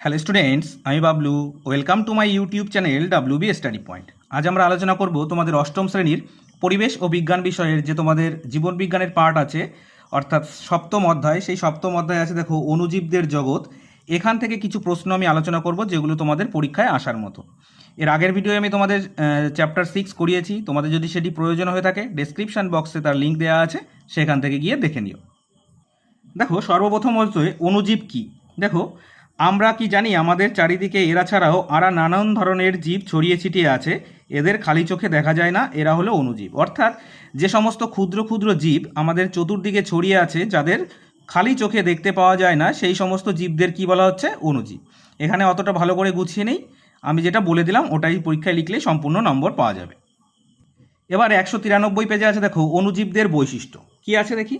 Hello students আমি Bablu. Welcome to my YouTube channel W B study point আজ আমরা আলোচনা করব তোমাদের অষ্টম শ্রেণির পরিবেশ ও বিজ্ঞান বিষয়ের যে তোমাদের জীবন বিজ্ঞানের পার্ট আছে, অর্থাৎ সপ্তম অধ্যায়। সেই সপ্তম অধ্যায় আছে, দেখো, অনুজীবদের জগৎ। এখান থেকে কিছু প্রশ্ন আমি আলোচনা করব, যেগুলো তোমাদের পরীক্ষায় আসার মতো। এর আগের ভিডিও আমি তোমাদের চ্যাপ্টার সিক্স করিয়েছি। তোমাদের যদি সেটি প্রয়োজন হয়ে থাকে ডেসক্রিপশন বক্সে তার লিঙ্ক দেওয়া আছে, সেখান থেকে গিয়ে দেখে নিও। দেখো, সর্বপ্রথম হচ্ছে, অনুজীব কি? দেখো আমরা কি জানি আমাদের চারিদিকে এরা ছাড়াও আরা নানান ধরনের জীব ছড়িয়ে ছিটিয়ে আছে, এদের খালি চোখে দেখা যায় না, এরা হলো অনুজীব। অর্থাৎ যে সমস্ত ক্ষুদ্র ক্ষুদ্র জীব আমাদের চতুর্দিকে ছড়িয়ে আছে, যাদের খালি চোখে দেখতে পাওয়া যায় না, সেই সমস্ত জীবদের কি বলা হচ্ছে? অনুজীব। এখানে অতটা ভালো করে গুছিয়ে নেই। আমি যেটা বলে দিলাম, ওটাই পরীক্ষায় লিখলে সম্পূর্ণ নম্বর পাওয়া যাবে। এবার একশো তিরানব্বই পেজে আছে, দেখো অণুজীবদের বৈশিষ্ট্য। কি আছে দেখি?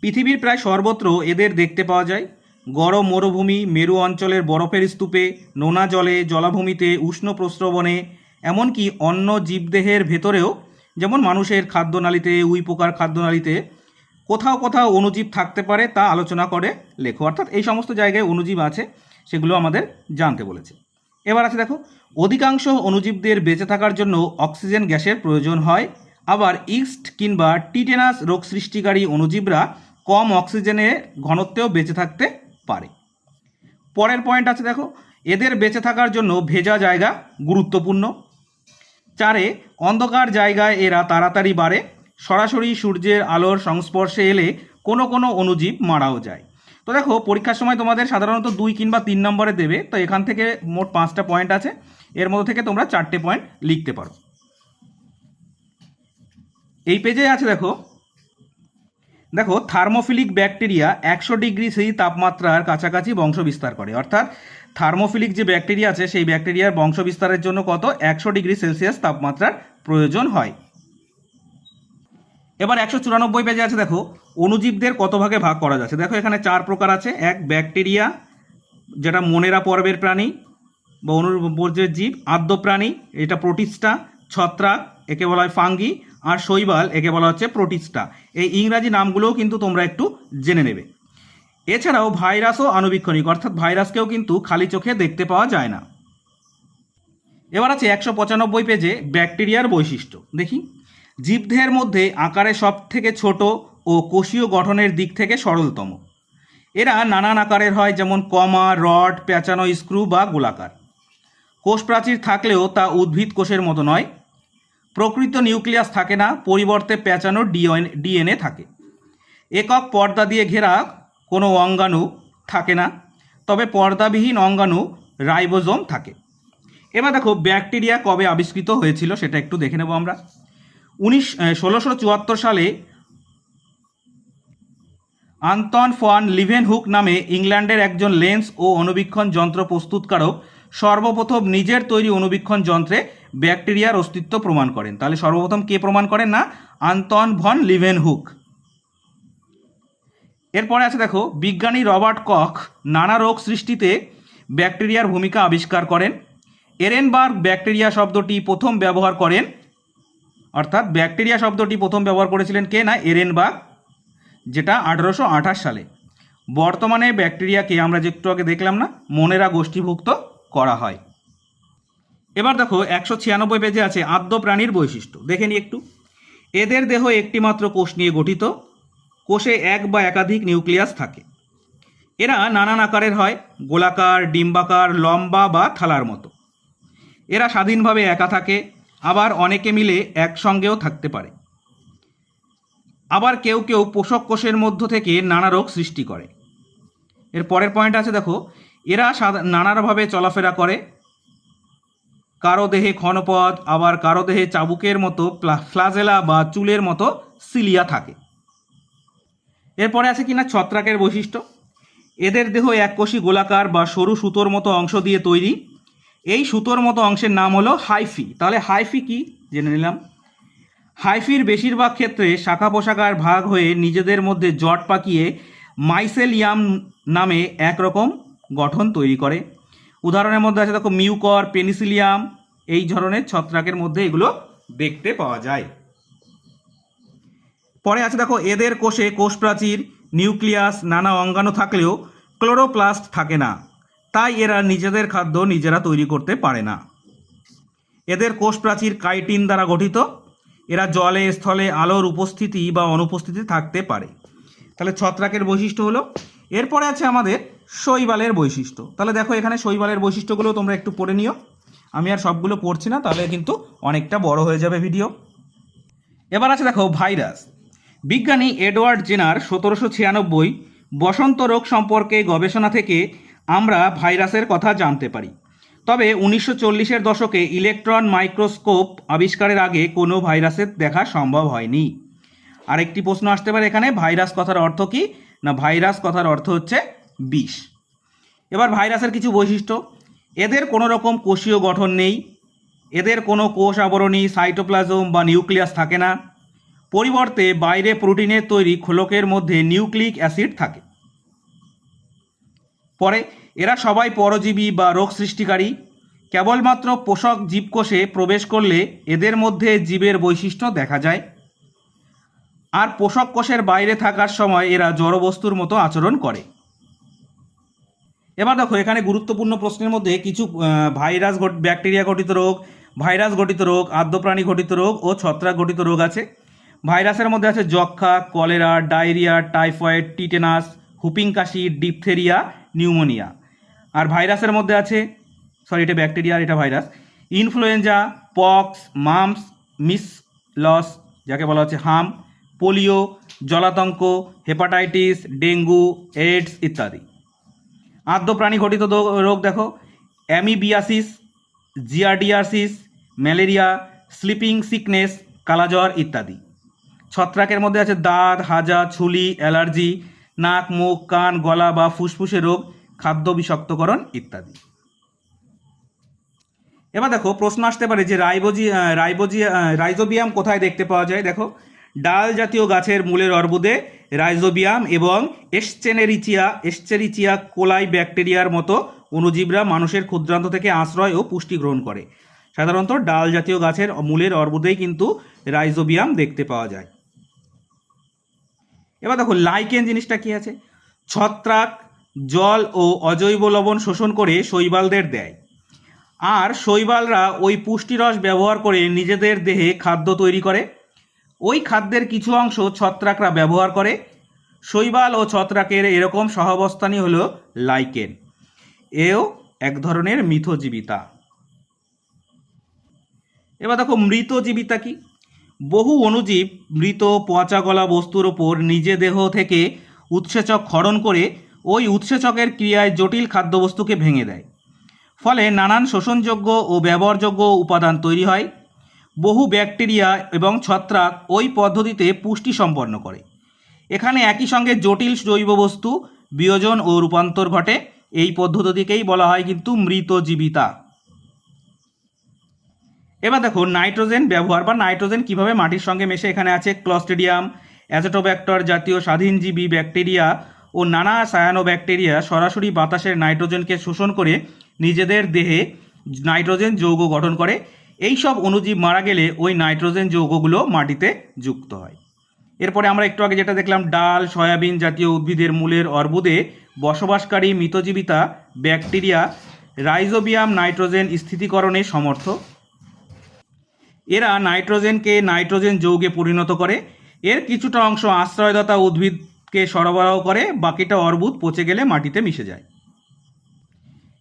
পৃথিবীর প্রায় সর্বত্র এদের দেখতে পাওয়া যায়। গরম মরুভূমি মেরু অঞ্চলের বরফের স্তূপে, নোনা জলে, জলাভূমিতে উষ্ণ প্রস্রবণে, এমনকি অন্য জীবদেহের ভেতরেও, যেমন মানুষের খাদ্যনালীতে, উই পোকার খাদ্যনালীতে, কোথাও কোথাও অণুজীব থাকতে পারে তা আলোচনা করে লেখো। অর্থাৎ এই সমস্ত জায়গায় অণুজীব আছে, সেগুলো আমাদের জানতে বলেছে। এবার আছে দেখো, অধিকাংশ অণুজীবদের বেঁচে থাকার জন্য অক্সিজেন গ্যাসের প্রয়োজন হয়। আবার ইস্ট কিংবা টিটেনাস রোগ সৃষ্টিকারী অণুজীবরা কম অক্সিজেনের ঘনত্বেও বেঁচে থাকতে পারে। পরের পয়েন্ট আছে দেখো, এদের বেঁচে থাকার জন্য ভেজা জায়গা গুরুত্বপূর্ণ। চারে, অন্ধকার জায়গায় এরা তাড়াতাড়ি বাড়ে। সরাসরি সূর্যের আলোর সংস্পর্শে এলে কোনো কোনো অণুজীব মারাও যায়। তো দেখো, পরীক্ষার সময় তোমাদের সাধারণত দুই কিংবা তিন নম্বরে দেবে, তো এখান থেকে মোট পাঁচটা পয়েন্ট আছে। এর মধ্যে থেকে তোমরা চারটে পয়েন্ট লিখতে পারো। এই পেজে আছে দেখো দেখো থার্মোফিলিক ব্যাকটেরিয়া একশো ডিগ্রি সেই তাপমাত্রার কাছাকাছি বংশ বিস্তার করে। অর্থাৎ থার্মোফিলিক যে ব্যাকটেরিয়া আছে, সেই ব্যাকটেরিয়ার বংশ বিস্তারের জন্য কত? একশো ডিগ্রি সেলসিয়াস তাপমাত্রার প্রয়োজন হয়। এবার একশো চুরানব্বই পেজে আছে, দেখো, অণুজীবদের কত ভাগে ভাগ করা যাচ্ছে? দেখো, এখানে চার প্রকার আছে। এক ব্যাকটেরিয়া যেটা মনেরা পর্বের প্রাণী বা অনুবর্জ্যের জীব। আদ্য প্রাণী, এটা প্রোটিস্টা, ছত্রাক, একে বলা হয় ফাঙ্গি। আর শৈবাল, একে বলা হচ্ছে প্রোটিস্টা। এই ইংরাজি নামগুলোও কিন্তু তোমরা একটু জেনে নেবে। এছাড়াও ভাইরাসও আণুবীক্ষণিক, অর্থাৎ ভাইরাসকেও কিন্তু খালি চোখে দেখতে পাওয়া যায় না। এবার আছে একশো পঁচানব্বই পেজে ব্যাকটেরিয়ার বৈশিষ্ট্য। দেখি। জীবদেহের মধ্যে আকারে সব থেকে ছোট ও কোষীয় গঠনের দিক থেকে সরলতম। এরা নানান আকারের হয়, যেমন কমা, রড, পেঁচানো স্ক্রু বা গোলাকার। কোষ প্রাচীর থাকলেও তা উদ্ভিদ কোষের মতো নয় প্রকৃত নিউক্লিয়াস থাকে না, পরিবর্তে পেঁচানো ডিএনএ থাকে। একক পর্দা দিয়ে ঘেরা কোনো অঙ্গাণু থাকে না, তবে পর্দাবিহীন অঙ্গাণু রাইবোজোম থাকে। এবার দেখো, ব্যাকটেরিয়া কবে আবিষ্কৃত হয়েছিল সেটা একটু দেখে নেব আমরা। উনিশ ষোলোশো চুয়াত্তর সালে আন্তন ফন লিভেন হুক নামে ইংল্যান্ডের একজন লেন্স ও অনুবীক্ষণ যন্ত্র প্রস্তুতকারক সর্বপ্রথম নিজের তৈরি অনুবীক্ষণ যন্ত্রে ব্যাকটেরিয়ার অস্তিত্ব প্রমাণ করেন। তাহলে সর্বপ্রথম কে প্রমাণ করেন না? আন্তন ভন লিভেন হুক এরপরে আছে দেখো, বিজ্ঞানী রবার্ট কক নানা রোগ সৃষ্টিতে ব্যাকটেরিয়ার ভূমিকা আবিষ্কার করেন। এরেনবার্গ ব্যাকটেরিয়া শব্দটি প্রথম ব্যবহার করেন। অর্থাৎ ব্যাকটেরিয়া শব্দটি প্রথম ব্যবহার করেছিলেন কে না? এরেনবার্গ, যেটা আঠারোশো আঠাশ সালে। বর্তমানে ব্যাকটেরিয়াকে আমরা যে একটু আগে দেখলাম না, মনেরা গোষ্ঠীভুক্ত করা হয়। এবার দেখো, একশো ছিয়ানব্বই পেজে আছে আদ্য প্রাণীর বৈশিষ্ট্য। দেখে নি একটু। এদের দেহ একটিমাত্র কোষ নিয়ে গঠিত। কোষে এক বা একাধিক নিউক্লিয়াস থাকে। এরা নানান আকারের হয়। গোলাকার, ডিম্বাকার, লম্বা বা থালার মতো। এরা স্বাধীনভাবে একা থাকে। আবার অনেকে মিলে একসঙ্গেও থাকতে পারে। আবার কেউ কেউ পোষক কোষের মধ্য থেকে নানা রোগ সৃষ্টি করে। এর পরের পয়েন্ট আছে দেখো এরা নানাভাবে চলাফেরা করে। কারও দেহে ক্ষণপদ আবার কারও দেহে চাবুকের মতো ফ্লাজেলা বা চুলের মতো সিলিয়া থাকে। এরপরে আছে কিনা ছত্রাকের বৈশিষ্ট্য। এদের দেহ এককোষী গোলাকার বা সরু সুতোর মতো অংশ দিয়ে তৈরি। এই সুতোর মতো অংশের নাম হলো হাইফি। তাহলে হাইফি কি? জেনে নিলাম। হাইফির বেশিরভাগ ক্ষেত্রে শাখা পোশাকার ভাগ হয়ে নিজেদের মধ্যে জট পাকিয়ে মাইসেলিয়াম নামে একরকম গঠন তৈরি করে। উদাহরণের মধ্যে আছে দেখো মিউকর, পেনিসিলিয়াম, এই ধরনের ছত্রাকের মধ্যে এগুলো দেখতে পাওয়া যায়। পরে আছে দেখো এদের কোষে কোষ প্রাচীর নিউক্লিয়াস, নানা অঙ্গাণু থাকলেও ক্লোরোপ্লাস্ট থাকে না। তাই এরা নিজেদের খাদ্য নিজেরা তৈরি করতে পারে না। এদের কোষ প্রাচীর কাইটিন দ্বারা গঠিত। এরা জলে, স্থলে, আলোর উপস্থিতি বা অনুপস্থিতি থাকতে পারে। তাহলে ছত্রাকের বৈশিষ্ট্য হলো। এরপরে আছে আমাদের শৈবালের বৈশিষ্ট্য। তাহলে দেখো এখানে শৈবালের বৈশিষ্ট্যগুলো তোমরা একটু পড়ে নিও। আমি আর সবগুলো পড়ছি না, তাহলে কিন্তু অনেকটা বড় হয়ে যাবে ভিডিও। এবার আছে দেখো ভাইরাস। বিজ্ঞানী এডওয়ার্ড জেনার সতেরোশো ছিয়ানব্বই বসন্ত রোগ সম্পর্কে গবেষণা থেকে আমরা ভাইরাসের কথা জানতে পারি। তবে উনিশশো চল্লিশের দশকে ইলেকট্রন মাইক্রোস্কোপ আবিষ্কারের আগে কোনো ভাইরাসের দেখা সম্ভব হয়নি। আরেকটি প্রশ্ন আসতে পারে এখানে, ভাইরাস কথার অর্থ কি? না, ভাইরাস কথার অর্থ হচ্ছে বিষ এবার ভাইরাসের কিছু বৈশিষ্ট্য। এদের কোনো রকম কোষীয় গঠন নেই। এদের কোনো কোষ আবরণী, সাইটোপ্লাজম বা নিউক্লিয়াস থাকে না। পরিবর্তে বাইরে প্রোটিনের তৈরি খোলকের মধ্যে নিউক্লিক অ্যাসিড থাকে। পরে এরা সবাই পরজীবী বা রোগ সৃষ্টিকারী। কেবলমাত্র পোষক জীবকোষে প্রবেশ করলে এদের মধ্যে জীবের বৈশিষ্ট্য দেখা যায়। আর পোষক কোষের বাইরে থাকার সময় এরা জড়বস্তুর মতো আচরণ করে। এবার দেখো, এখানে গুরুত্বপূর্ণ প্রশ্নের মধ্যে কিছু ভাইরাস ব্যাকটেরিয়া ঘটিত রোগ, ভাইরাস ঘটিত রোগ, আদ্যপ্রাণী ঘটিত রোগ ও ছত্রাক ঘটিত রোগ আছে। ভাইরাসের মধ্যে আছে যক্ষা cholera, diarrhoea, typhoid, tetanus, whooping কাশি, ডিপথেরিয়া, নিউমোনিয়া। আর ভাইরাসের মধ্যে আছে, সরি, এটা ব্যাকটেরিয়া আর এটা virus, influenza, pox, mumps, measles, যাকে বলা হচ্ছে হাম, পোলিও, জলাতঙ্ক, হেপাটাইটিস, ডেঙ্গু, এইডস ইত্যাদি। আদ্য প্রাণী ঘটিত রোগ দেখো। Amoebiasis giardiasis malaria, sleeping sickness, কালাজ্বর ইত্যাদি। ছত্রাকের মধ্যে আছে দাঁত, হাজা, ছুলি, অ্যালার্জি, নাক, মুখ, কান, গলা বা ফুসফুসে রোগ, খাদ্য বিষাক্তকরণ ইত্যাদি। এবার দেখো, প্রশ্ন আসতে পারে যে রাইবোজি রাইবোজি রাইজোবিয়াম কোথায় দেখতে পাওয়া যায়? দেখো ডাল জাতীয় গাছের মূলের অর্বুদে রাইজোবিয়াম এবং এসচেনেরিচিয়া, এসচেরিচিয়া কোলাই ব্যাকটেরিয়ার মতো অণুজীবরা মানুষের ক্ষুদ্রান্ত থেকে আশ্রয় ও পুষ্টি গ্রহণ করে। সাধারণত ডাল জাতীয় গাছের মূলের অর্বুদেই কিন্তু রাইজোবিয়াম দেখতে পাওয়া যায়। এবার দেখো, লাইকেন জিনিসটা কি আছে? ছত্রাক, জল ও অজৈব লবণ শোষণ করে শৈবালদের দেয়। আর শৈবালরা ওই পুষ্টিরস ব্যবহার করে নিজেদের দেহে খাদ্য তৈরি করে। ওই খাদ্যের কিছু অংশ ছত্রাকরা ব্যবহার করে। শৈবাল ও ছত্রাকের এরকম সহাবস্থানই হল লাইকেন। এও এক ধরনের মিথজীবিতা। এবার দেখো মৃত জীবিতা কি? বহু অণুজীব মৃত পচা গলা বস্তুর ওপর নিজে দেহ থেকে উৎসেচক ক্ষরণ করে ওই উৎসেচকের ক্রিয়ায় জটিল খাদ্যবস্তুকে ভেঙে দেয়। ফলে নানান শোষণযোগ্য ও ব্যবহারযোগ্য উপাদান তৈরি হয়। বহু ব্যাকটেরিয়া এবং ছত্রাক ওই পদ্ধতিতে পুষ্টি সম্পন্ন করে। এখানে একই সঙ্গে জটিল জৈব বস্তু, বিয়োজন ও রূপান্তর ঘটে। এই পদ্ধতিকেই বলা হয় কিন্তু মৃত জীবিতা এবার দেখো নাইট্রোজেন ব্যবহার বা নাইট্রোজেন কীভাবে মাটির সঙ্গে মেশে এখানে আছে? ক্লস্টেডিয়াম অ্যাজোটোব্যাক্টর জাতীয় স্বাধীনজীবী ব্যাকটেরিয়া ও নানা সায়ানো ব্যাকটেরিয়া সরাসরি বাতাসের নাইট্রোজেনকে শোষণ করে নিজেদের দেহে নাইট্রোজেন যৌগ গঠন করে। এই সব অণুজীব মারা গেলে ওই নাইট্রোজেন যৌগগুলো মাটিতে যুক্ত হয়। এরপরে আমরা একটু আগে যেটা দেখলাম, ডাল, সয়াবিন জাতীয় উদ্ভিদের মূলের অর্বুদে বসবাসকারী মৃতজীবিতা, ব্যাকটেরিয়া, রাইজোবিয়াম নাইট্রোজেন স্থিতিকরণে সমর্থ। এরা নাইট্রোজেনকে নাইট্রোজেন যৌগে পরিণত করে। এর কিছুটা অংশ আশ্রয়দাতা উদ্ভিদকে সরবরাহ করে, বাকিটা অর্বুদ পচে গেলে মাটিতে মিশে যায়।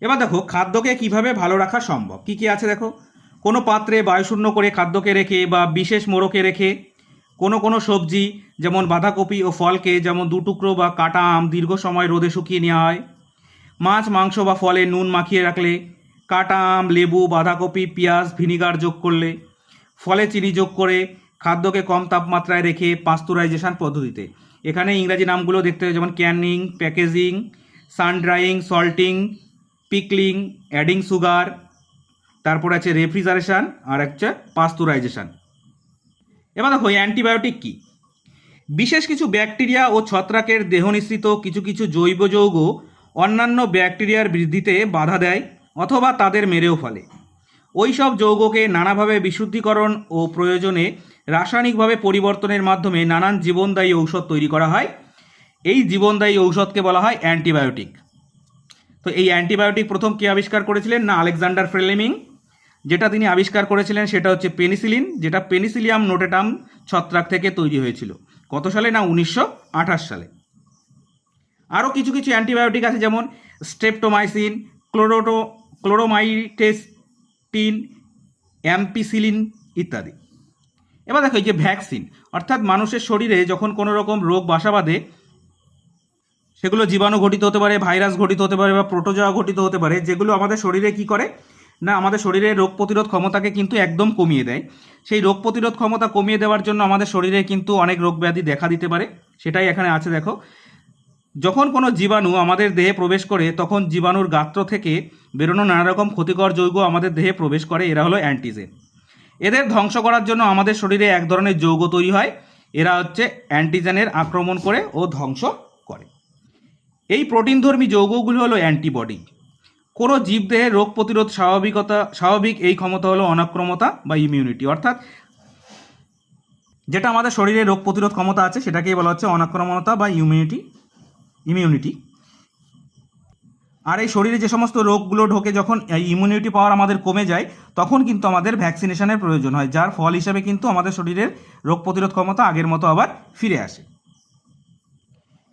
এবার দেখো, খাদ্যকে কীভাবে ভালো রাখা সম্ভব? কি কি আছে দেখো? কোনো পাত্রে বায়ুশূন্য করে খাদ্যকে রেখে বা বিশেষ মোড়কে রেখে কোনো কোনো সবজি, যেমন বাঁধাকপি ও ফলকে, যেমন দু টুকরো বা কাটা আম দীর্ঘ সময় রোদে শুকিয়ে নেওয়া হয়। মাছ, মাংস বা ফলে নুন মাখিয়ে রাখলে কাটা আম, লেবু, বাঁধাকপি, পেঁয়াজ, ভিনিগার যোগ করলে ফলে চিনি যোগ করে খাদ্যকে কম তাপমাত্রায় রেখে পাস্তুরাইজেশন পদ্ধতিতে। এখানে ইংরাজি নামগুলো দেখতে হবে, যেমন canning, packaging sun drying salting, pickling, adding sugar তারপর আছে রেফ্রিজারেশন আর হচ্ছে পাস্তুরাইজেশন এবার দেখো অ্যান্টিবায়োটিক কী? বিশেষ কিছু ব্যাকটেরিয়া ও ছত্রাকের দেহ নিঃসৃত কিছু কিছু জৈব যৌগ অন্যান্য ব্যাকটেরিয়ার বৃদ্ধিতে বাধা দেয় অথবা তাদের মেরেও ফেলে। ওই সব যৌগকে নানাভাবে বিশুদ্ধিকরণ ও প্রয়োজনে রাসায়নিকভাবে পরিবর্তনের মাধ্যমে নানান জীবনদায়ী ঔষধ তৈরি করা হয়। এই জীবনদায়ী ঔষধকে বলা হয় অ্যান্টিবায়োটিক তো এই অ্যান্টিবায়োটিক প্রথম কে আবিষ্কার করেছিলেন না, আলেকজান্ডার ফ্রেলেমিং? যেটা তিনি আবিষ্কার করেছিলেন সেটা হচ্ছে পেনিসিলিন, যেটা পেনিসিলিয়াম নোটেটাম ছত্রাক থেকে তৈরি হয়েছিল। কত সালে না, উনিশশো আঠাশ সালে। আরও কিছু কিছু অ্যান্টিবায়োটিক আছে যেমন স্টেপটোমাইসিন ক্লোরোটো, ক্লোরোমাইটেস্টিন, অ্যাম্পিসিলিন ইত্যাদি। এবার দেখো এই যে ভ্যাকসিন, অর্থাৎ মানুষের শরীরে যখন কোনো রকম রোগ, বাসা বাঁধে, সেগুলো জীবাণু ঘটিত হতে পারে, ভাইরাস ঘটিত হতে পারে বা প্রোটোজোয়া ঘটিত হতে পারে, যেগুলো আমাদের শরীরে কি করে? না, আমাদের শরীরে রোগ প্রতিরোধ ক্ষমতাকে কিন্তু একদম কমিয়ে দেয়। সেই রোগ প্রতিরোধ ক্ষমতা কমিয়ে দেওয়ার জন্য আমাদের শরীরে কিন্তু অনেক রোগ ব্যাধি দেখা দিতে পারে। সেটাই এখানে আছে, দেখো। যখন কোনো জীবাণু আমাদের দেহে প্রবেশ করে, তখন জীবাণুর গাত্র থেকে বেরোনো নানা রকম ক্ষতিকর যৌগ আমাদের দেহে প্রবেশ করে, এরা হলো অ্যান্টিজেন এদের ধ্বংস করার জন্য আমাদের শরীরে এক ধরনের যৌগ তৈরি হয়, এরা হচ্ছে অ্যান্টিজেনের আক্রমণ করে ও ধ্বংস করে। এই প্রোটিনধর্মী যৌগগুলি হলো অ্যান্টিবডি কোনো জীবদেহের রোগ প্রতিরোধ স্বাভাবিকতা, স্বাভাবিক এই ক্ষমতা হলো অনাক্রমতা বা ইমিউনিটি অর্থাৎ যেটা আমাদের শরীরে রোগ প্রতিরোধ ক্ষমতা আছে, সেটাকেই বলা হচ্ছে অনাক্রমণতা বা ইমিউনিটি ইমিউনিটি আর এই শরীরে যে সমস্ত রোগগুলো ঢোকে, যখন এই ইমিউনিটি পাওয়ার আমাদের কমে যায়, তখন কিন্তু আমাদের ভ্যাকসিনেশনের প্রয়োজন হয়, যার ফল হিসাবে কিন্তু আমাদের শরীরের রোগ প্রতিরোধ ক্ষমতা আগের মতো আবার ফিরে আসে।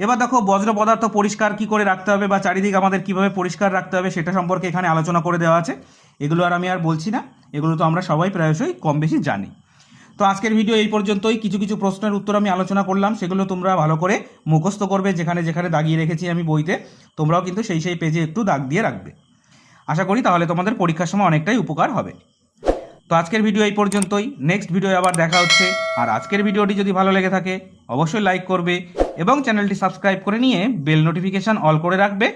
এবার দেখো বজ্র পদার্থ পরিষ্কার কি করে রাখতে হবে বা চারিদিক আমাদের কীভাবে পরিষ্কার রাখতে হবে সেটা সম্পর্কে এখানে আলোচনা করে দেওয়া আছে। এগুলো আর আমি আর বলছি না। এগুলো তো আমরা সবাই প্রায়শই কম বেশি জানি। তো আজকের ভিডিও এই পর্যন্তই। কিছু কিছু প্রশ্নের উত্তর আমি আলোচনা করলাম। সেগুলো তোমরা ভালো করে মুখস্থ করবে যেখানে যেখানে দাগিয়ে রেখেছি আমি বইতে। তোমরাও কিন্তু সেই সেই পেজে একটু দাগ দিয়ে রাখবে। আশা করি তাহলে তোমাদের পরীক্ষার সময় অনেকটাই উপকার হবে। তো আজকের ভিডিও এই পর্যন্তই। নেক্সট ভিডিও আবার দেখা হচ্ছে। আর আজকের ভিডিওটি যদি ভালো লেগে থাকে, অবশ্যই লাইক করবে এবং চ্যানেলটি সাবস্ক্রাইব করে নিয়ে বেল নোটিফিকেশান অল করে রাখবে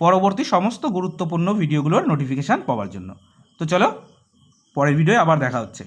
পরবর্তী সমস্ত গুরুত্বপূর্ণ ভিডিওগুলোর নোটিফিকেশান পাওয়ার জন্য। তো চলো, পরের ভিডিও আবার দেখা হচ্ছে।